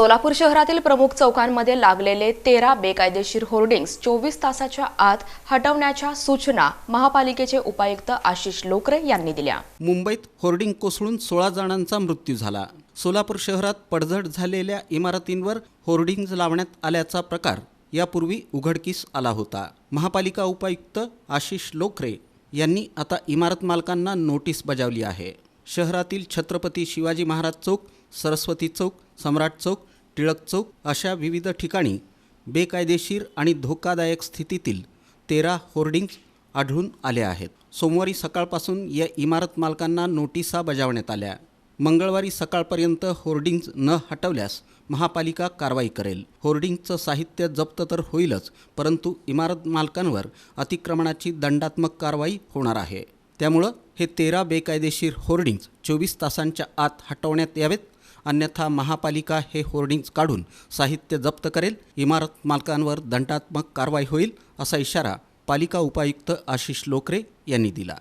सोलापूर शहरातील प्रमुख चौकांमध्ये लागलेले तेरा बेकायदेशीर होर्डिंग्स चोवीस तासाच्या आत हटवण्याच्या सूचना महापालिकेचे उपायुक्त आशिष लोकरे यांनी दिल्या. मुंबईत होर्डिंग कोसळून सोळा जणांचा मृत्यू झाला. सोलापूर शहरात पडझड झालेल्या इमारतींवर होर्डिंग्ज लावण्यात आल्याचा प्रकार यापूर्वी उघडकीस आला होता. महापालिका उपायुक्त आशिष लोकरे यांनी आता इमारत मालकांना नोटीस बजावली आहे. शहरातील छत्रपती शिवाजी महाराज चौक सरस्वती चौक सम्राट चौक टिळक चौक अशा विविध ठिकाणी बेकायदेशीर आणि धोकादायक स्थितीतील तेरा होर्डिंग्ज आढळून आले आहेत. सोमवारी सकाळपासून या इमारत मालकांना नोटिसा बजावण्यात आल्या. मंगळवारी सकाळपर्यंत होर्डिंग्ज न हटवल्यास महापालिका कारवाई करेल. होर्डिंगचं साहित्य जप्त तर होईलच परंतु इमारत मालकांवर अतिक्रमणाची दंडात्मक कारवाई होणार आहे. त्यामुळं हे तेरा बेकायदेशीर होर्डिंग्ज चोवीस तासांच्या आत हटवण्यात यावेत. अन्यथा महापालिका हे होर्डिंग्ज काढून साहित्य जप्त करेल. इमारत मालकांवर दंडात्मक कारवाई होईल असा इशारा पालिका उपायुक्त आशिष लोकरे यांनी दिला.